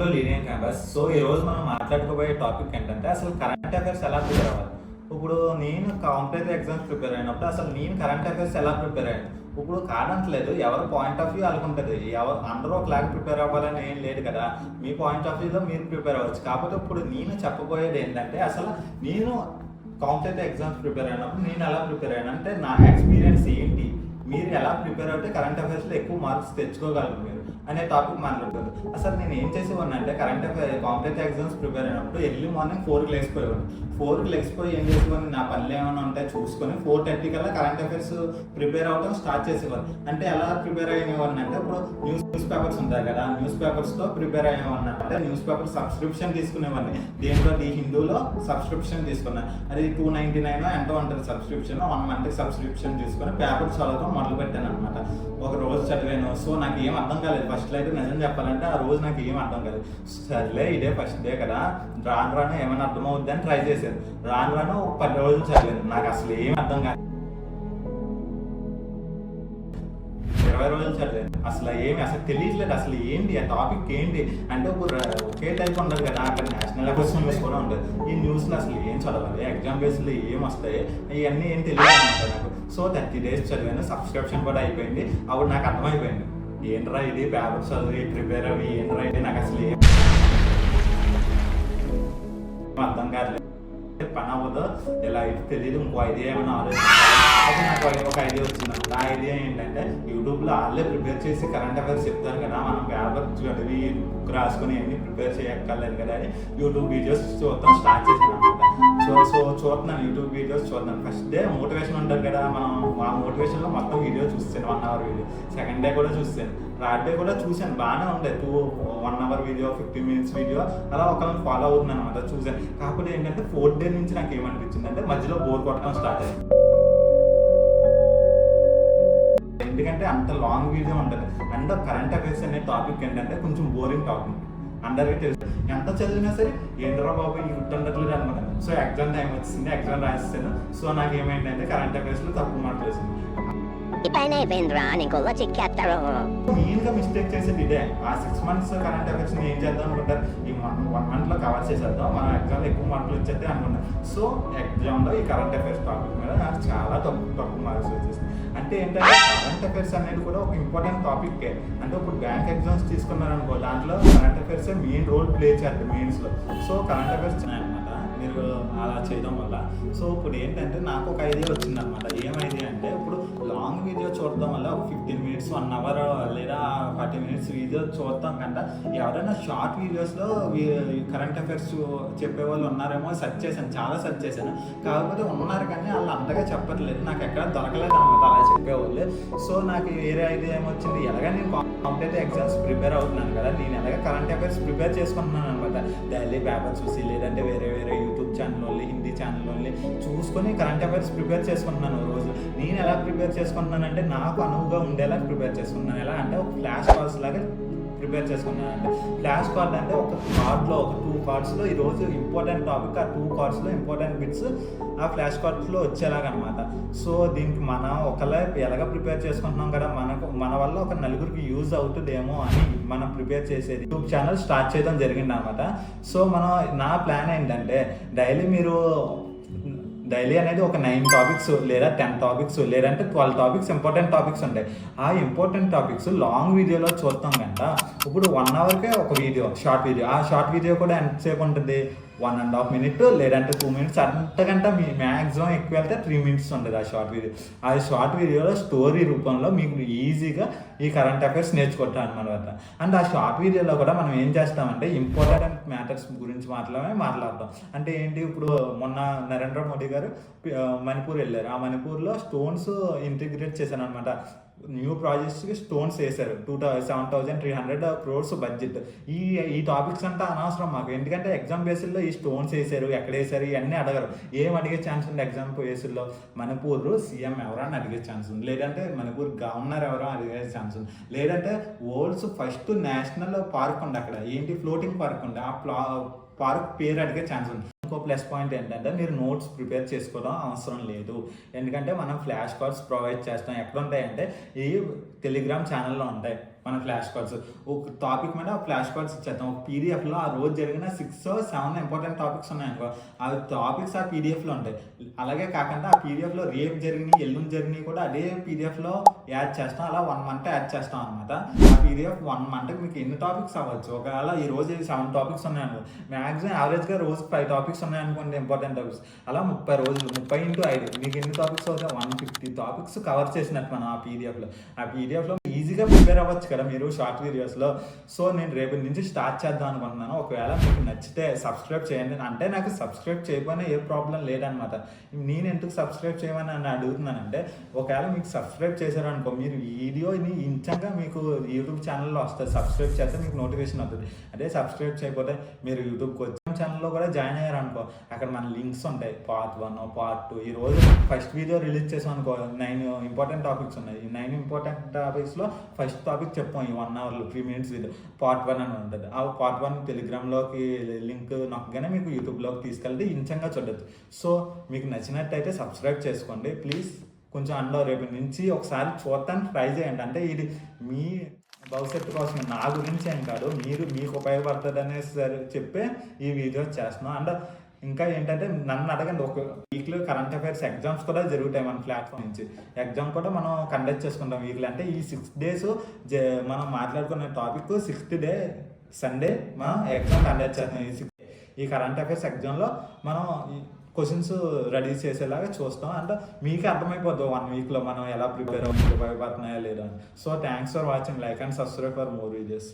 To linear campus so ఈ రోజు మనం మాట్లాడుకోబోయే టాపిక్ ఏంటంటే అసలు కరెంట్ అఫైర్స్ ఎలా ప్రిపేర్ అవ్వాలి? ఇప్పుడు నేను కాంపిటేటివ్ ఎగ్జామ్స్ ప్రిపేర్ అయినప్పుడు అసలు నేను కరెంట్ అఫైర్స్ ఎలా ప్రిపేర్ అయ్యాను? ఇప్పుడు కాదంటలేదు ఎవరి పాయింట్ ఆఫ్ వ్యూ అనుకుంటుంది ఎవరు అందరూ ఒకలాగా ప్రిపేర్ అవ్వాలని ఏం లేదు కదా. మీ పాయింట్ ఆఫ్ వ్యూలో మీరు ప్రిపేర్ అవ్వచ్చు. కాకపోతే ఇప్పుడు నేను చెప్పబోయేది ఏంటంటే అసలు నేను కాంపిటేటివ్ ఎగ్జామ్స్ ప్రిపేర్ అయినప్పుడు నేను ఎలా ప్రిపేర్ అయ్యాను? అంటే నా ఎక్స్పీరియన్స్ ఏంటి? మీరు ఎలా ప్రిపేర్ అవుతే కరెంట్ అఫైర్స్లో ఎక్కువ మార్క్స్ తెచ్చుకోగలరు మీరు అనే టాపిక్ మాట్లాడుతారు అసలు నేను ఏం చేసేవాడిని అంటే current affair competitive exams prepare అయినప్పుడు ఎర్లీ మార్నింగ్ ఫోర్కి లేచిపోయేవాడు ఫోర్కి లేచిపోయి ఏం చేసేవాడిని? నా పనులు ఏమైనా ఉంటాయి చూసుకొని ఫోర్ థర్టీ కల్లా కరెంట్ అఫైర్స్ ప్రిపేర్ అవడం స్టార్ట్ చేసేవాడిని. అంటే ఎలా ప్రిపేర్ అయ్యేవాడిని అంటే ఇప్పుడు న్యూస్ న్యూస్ పేపర్స్ ఉంటాయి కదా న్యూస్ పేపర్స్తో ప్రిపేర్ అయ్యేవాడిని అంటే న్యూస్ పేపర్ సబ్స్క్రిప్షన్ తీసుకునేవాడిని. దేంట్లో? ది హిందూలో సబ్స్క్రిప్షన్ తీసుకున్నాను అది టూ నైంటీ నైన్ ఎంతో ఉంటుంది సబ్స్క్రిప్షన్ వన్ మంత్ సబ్స్క్రిప్షన్ తీసుకొని పేపర్ చదవడం మొదలు పెట్టాను అనమాట ఒక రోజు చదివాను. సో నాకు ఏం అర్థం కాలేదు. ఫస్ట్లో అయితే నిజం చెప్పాలంటే ఆ రోజు నాకు ఏం అర్థం కాలేదు. సర్లే ఇదే ఫస్ట్ డే కదా. రాను రాను ఏమైనా అర్థం అవుద్ది అని ట్రై చేశాను. రాను రాను పది రోజులు చదివాను. నాకు అసలు ఏం అర్థం కాలేదు. ఎవరు రోజులు చదివాను అసలు ఏమి అసలు తెలియట్లేదు. అసలు ఏంటి ఆ టాపిక్ ఏంటి? అంటే ఒక ఒకే టైప్ ఉండదు కదా. అక్కడ నేషనల్ లెవెల్స్ న్యూస్ కూడా ఉండదు. ఈ న్యూస్ని అసలు ఏం చదవాలి? ఎగ్జామ్ బేస్లో ఏం వస్తాయి? ఇవన్నీ ఏం తెలియదు అనమాట నాకు. సో థర్టీ డేస్ చదివాను. సబ్స్క్రిప్షన్ కూడా అయిపోయింది. అప్పుడు నాకు అర్థమైపోయింది. ఏంట్రా ఇది? పేపర్ చదివి ప్రిపేర్ అవి ఏంట్రా ఇది? నాకు అసలు ఏం అర్థం కాదు పని అవ్వదు ఇలా అయితే తెలియదు ఇంకో ఐడియా ఏమైనా ఆలోచించాలి? నాకు ఒక ఐడియా వచ్చింది. ఆ ఐడియా ఏంటంటే యూట్యూబ్లో వాళ్ళే ప్రిపేర్ చేసి కరెంట్ అఫైర్స్ చెప్తారు కదా మనం పేపర్ చదివి బుక్ రాసుకొని అన్ని ప్రిపేర్ చేయక్కర్లేదు కదా అని యూట్యూబ్ వీడియోస్ చూద్దాం స్టార్ట్ చేసినాం సో సో చూస్తున్నాను యూట్యూబ్ వీడియోస్ చూస్తున్నాను. ఫస్ట్ డే మోటివేషన్ ఉంటుంది కదా. మనం ఆ మోటివేషన్లో మొత్తం వీడియో చూస్తాను one hour video second day కూడా చూస్తాను. థర్డ్ డే కూడా చూశాను. బాగానే ఉండే. Two one hour video fifty minutes video అలా ఒకరిని ఫాలో అవుతున్నాను అనమాట చూశాను. కాకపోతే ఏంటంటే ఫోర్త్ డే నుంచి నాకు ఏమనిపించింది అంటే మధ్యలో బోర్ కొట్టడం స్టార్ట్ అయింది ఎందుకంటే అంత లాంగ్ వీడియో ఉంటుంది అండ్ కరెంట్ అఫైర్స్ అనే టాపిక్ ఏంటంటే కొంచెం బోరింగ్ టాపిక్ అందరికీ తెలుసు. ఎంత చదివినా సరే ఏంట్రా బాబు ఈ గుర్తుండట్లేదు అనమాట సో ఎగ్జామ్ టైం వచ్చింది ఎగ్జామ్ రాసేసాను. సో నాకు ఏమైందంటే కరెంట్ అఫైర్స్లో తక్కువ మార్కులు వేసింది. పైన అయిపోయిందిరా నీకు మెయిన్గా మిస్టేక్ చేసేది ఇదే. ఆ సిక్స్ మంత్స్ కరెంట్ అఫైర్స్ ఏం చేద్దాం అనుకుంటారు? ఈ వన్ వన్ మంత్లో కవర్ చేసేద్దాం. మన ఎగ్జామ్లో ఎక్కువ మార్కులు వచ్చేది అనుకున్నాను సో ఎగ్జామ్లో ఈ కరెంట్ అఫైర్స్ టాపిక్ మీద నాకు చాలా తక్కువ తక్కువ మార్క్స్ వచ్చేసింది అంటే ఏంటంటే కరెంట్ అఫైర్స్ అనేది కూడా ఒక ఇంపార్టెంట్ టాపిక్ అంటే ఇప్పుడు బ్యాంక్ ఎగ్జామ్స్ తీసుకున్నారనుకో దాంట్లో అఫేర్స్ మెయిన్ రోల్ ప్లే చేస్తారు మెయిన్స్లో సో కరెంట్ అఫేర్స్ అనమాట మీరు అలా చేయడం వల్ల. సో ఇప్పుడు ఏంటంటే నాకు ఒక ఐడియా వచ్చింది ఏమైంది అంటే ఇప్పుడు లాంగ్ వీడియో చూడడం వల్ల ఒక ఫిఫ్టీన్ మినిట్స్ వన్ అవర్ లేదా ఫార్టీ మినిట్స్ వీడియో చూస్తాం కంట. ఎవరైనా షార్ట్ వీడియోస్లో కరెంట్ అఫైర్స్ చెప్పే వాళ్ళు ఉన్నారేమో సెర్చ్ చేశాను. చాలా సెర్చ్ చేశాను. కాకపోతే ఉన్నారు కానీ వాళ్ళు అంతగా చెప్పట్లేదు. నాకు ఎక్కడ దొరకలేదు అనమాట అలా చెప్పేవాళ్ళు. సో నాకు వేరే ఐడియా ఏమొచ్చింది? ఎలాగ నేను కాంపిటేటివ్ ఎగ్జామ్స్ ప్రిపేర్ అవుతున్నాను కదా నేను ఎలాగ కరెంట్ అఫైర్స్ ప్రిపేర్ చేసుకుంటున్నాను అనమాట. డైలీ పేపర్ చూసి లేదంటే వేరే వేరే యూట్యూబ్ ఛానల్ హిందీ ఛానల్ చూసుకొని కరెంట్ అఫైర్స్ ప్రిపేర్ చేసుకుంటున్నాను. రోజు నేను ఎలా ప్రిపేర్ చేసుకుంటున్నానంటే నాకు అనువుగా ఉండేలా ప్రిపేర్ చేసుకుంటున్నాను ఎలా అంటే ఒక ఫ్లాష్ కాల్స్ లాగా ప్రిపేర్ చేసుకున్నాను అంటే ఫ్లాష్ కార్డ్ అంటే ఒక కార్డ్లో ఒక టూ కార్డ్స్లో ఈరోజు ఇంపార్టెంట్ టాపిక్ ఆ టూ కార్డ్స్లో ఇంపార్టెంట్ బిట్స్ ఆ ఫ్లాష్ కార్డ్స్లో వచ్చేలాగనమాట. సో దీనికి మనం ఒకలా ఎలాగ ప్రిపేర్ చేసుకుంటున్నాం కదా మనకు మన వల్ల ఒక నలుగురికి యూజ్ అవుతుందేమో అని మనం ప్రిపేర్ చేసేది. యూట్యూబ్ ఛానల్ స్టార్ట్ చేయడం జరిగింది అనమాట సో మనం నా ప్లాన్ ఏంటంటే డైలీ మీరు డైలీ అనేది ఒక నైన్ టాపిక్స్ లేదా టెన్ టాపిక్స్ లేదంటే ట్వెల్వ్ టాపిక్స్ ఇంపార్టెంట్ టాపిక్స్ ఉంటాయి ఆ ఇంపార్టెంట్ టాపిక్స్ లాంగ్ వీడియోలో చూస్తాం కంట ఇప్పుడు వన్ అవర్కే ఒక వీడియో షార్ట్ వీడియో. ఆ షార్ట్ వీడియో కూడా ఎంతసేపు ఉంటుంది? వన్ అండ్ హాఫ్ మినిట్ లేదంటే టూ మినిట్స్ అంతకంటే మీ మ్యాక్సిమం ఎక్కువ వెళ్తే త్రీ మినిట్స్ ఉంటుంది ఆ షార్ట్ వీడియో ఆ షార్ట్ వీడియోలో స్టోరీ రూపంలో మీకు ఈజీగా ఈ కరెంట్ అఫైర్స్ నేర్చుకుంటాం అనమాట అండ్ ఆ షార్ట్ వీడియోలో కూడా మనం ఏం చేస్తామంటే ఇంపార్టెంట్ మ్యాటర్స్ గురించి మాత్రమే మాట్లాడతాం. అంటే ఏంటి ఇప్పుడు మొన్న నరేంద్ర మోడీ గారు మణిపూర్ వెళ్ళారు. ఆ మణిపూర్లో స్టోన్స్ ఇంటిగ్రేట్ చేశాను అనమాట న్యూ ప్రాజెక్ట్స్కి స్టోన్స్ వేశారు. Two seven thousand three hundred crores budget ఈ ఈ టాపిక్స్ అంతా అనవసరం మాకు. ఎందుకంటే ఎగ్జామ్ బేసిల్లో ఈ స్టోన్స్ వేసారు ఎక్కడ వేసారు ఇవన్నీ అడగరు. ఏం అడిగే ఛాన్స్ ఉంది ఎగ్జామ్ బేసిల్లో మణిపూర్ సీఎం ఎవరని అడిగే ఛాన్స్ ఉంది. లేదంటే మణిపూర్ గవర్నర్ ఎవరో అడిగే ఛాన్స్ ఉంది. లేదంటే వరల్డ్స్ ఫస్ట్ నేషనల్ పార్క్ ఉంది అక్కడ. ఏంటి? ఫ్లోటింగ్ పార్క్ ఉంది. ఆ ప్లా పార్క్ పేరు అడిగే ఛాన్స్ ఉంది. ఇంకో ప్లస్ పాయింట్ ఏంటంటే మీరు నోట్స్ ప్రిపేర్ చేసుకోవడం అవసరం లేదు. ఎందుకంటే మనం ఫ్లాష్ కార్డ్స్ ప్రొవైడ్ చేస్తాం. ఎక్కడ ఉంటాయంటే ఈ టెలిగ్రామ్ ఛానల్లో ఉంటాయి. మన ఫ్లాష్ కార్డ్స్. ఒక టాపిక్ మీద ఫ్లాష్ కార్డ్స్ ఇచ్చేద్దాం. ఒక పీడిఎఫ్లో ఆ రోజు జరిగిన సిక్స్ సెవెన్ ఇంపార్టెంట్ టాపిక్స్ ఉన్నాయనుకో ఆ టాపిక్స్ ఆ పీడిఎఫ్లో ఉంటాయి. అలాగే కాకుండా ఆ పీడిఎఫ్లో రేపు జరిగినాయి ఎల్లుండి జరిగినాయి కూడా అదే పీడిఎఫ్లో యాడ్ చేస్తాం. అలా వన్ మంత్ యాడ్ చేస్తాం అనమాట ఆ పీడిఎఫ్ వన్ మంత్కి మీకు ఎన్ని టాపిక్స్ అవ్వచ్చు? ఒకవేళ ఈ రోజు సెవెన్ టాపిక్స్ ఉన్నాయనుకో మ్యాక్సిమం యావరేజ్గా రోజు ఫైవ్ టాపిక్స్ ఉన్నాయనుకోండి ఇంపార్టెంట్ టాపిక్స్ అలా ముప్పై రోజులు ముప్పై ఇంటూ ఐదు మీకు ఎన్ని టాపిక్స్ అవుతాయి? వన్ ఫిఫ్టీ టాపిక్స్ కవర్ చేసినట్టు మనం ఆ పీడిఎఫ్లో ఆ పీడిఎఫ్లో ఈజీగా ప్రిపేర్ అవ్వచ్చు కదా మీరు షార్ట్ వీడియోస్లో. సో నేను రేపు నుంచి స్టార్ట్ చేద్దాం అనుకుంటున్నాను. ఒకవేళ మీకు నచ్చితే సబ్స్క్రైబ్ చేయండి. అంటే నాకు సబ్స్క్రైబ్ చేయకపోయినా ఏ ప్రాబ్లం లేదనమాట. నేను ఎందుకు సబ్స్క్రైబ్ చేయమని అని అడుగుతున్నానంటే ఒకవేళ మీకు సబ్స్క్రైబ్ చేశారనుకో మీరు వీడియోని ఇంచంగా మీకు యూట్యూబ్ ఛానల్లో వస్తుంది సబ్స్క్రైబ్ చేస్తే మీకు నోటిఫికేషన్ వస్తుంది. అదే సబ్స్క్రైబ్ చేయకపోతే మీరు యూట్యూబ్కి వచ్చి ఛానల్లో కూడా జాయిన్ అయ్యారనుకో అక్కడ మన లింక్స్ ఉంటాయి. Part one part two. ఈ రోజు ఫస్ట్ వీడియో రిలీజ్ చేసాం అనుకో నైన్ ఇంపార్టెంట్ టాపిక్స్ ఉన్నాయి. ఈ నైన్ ఇంపార్టెంట్ టాపిక్స్లో ఫస్ట్ టాపిక్ చెప్పాం ఈ వన్ అవర్లో three minutes with part one అని ఉంటుంది. ఆ పార్ట్ వన్ టెలిగ్రామ్లోకి లింక్ నొక్కగానే మీకు యూట్యూబ్లోకి తీసుకెళ్తే ఇంచంగా చూడొచ్చు. సో మీకు నచ్చినట్టయితే సబ్స్క్రైబ్ చేసుకోండి. ప్లీజ్ కొంచెం అందులో రేపు నుంచి ఒకసారి చూడటానికి ట్రై చేయండి. అంటే ఇది మీ భవిష్యత్తు కోసం నా గురించి ఏం కాదు. మీరు మీకు ఉపయోగపడుతుంది అనేసి చెప్పే ఈ వీడియో చేస్తున్నాం. అండ్ ఇంకా ఏంటంటే నన్ను అడగండి ఒక వీక్లో కరెంట్ అఫైర్స్ ఎగ్జామ్స్ కూడా జరుగుతాయి మన ప్లాట్ఫామ్ నుంచి. ఎగ్జామ్ కూడా మనం కండక్ట్ చేసుకుంటాం వీక్లో. అంటే ఈ సిక్స్ డేస్ మనం మాట్లాడుకునే టాపిక్ సిక్స్త్ డే సండే మనం ఎగ్జామ్ కండక్ట్ చేస్తాం. ఈ ఈ కరెంట్ అఫైర్స్ ఎగ్జామ్లో మనం క్వశ్చన్స్ రెడీ చేసేలాగా చూస్తాం. అంటే మీకు అర్థమైపోద్ది వన్ వీక్లో మనం ఎలా ప్రిపేర్ అవుతుంది భయపడుతున్నాయా లేదా so thanks for watching like and subscribe for more videos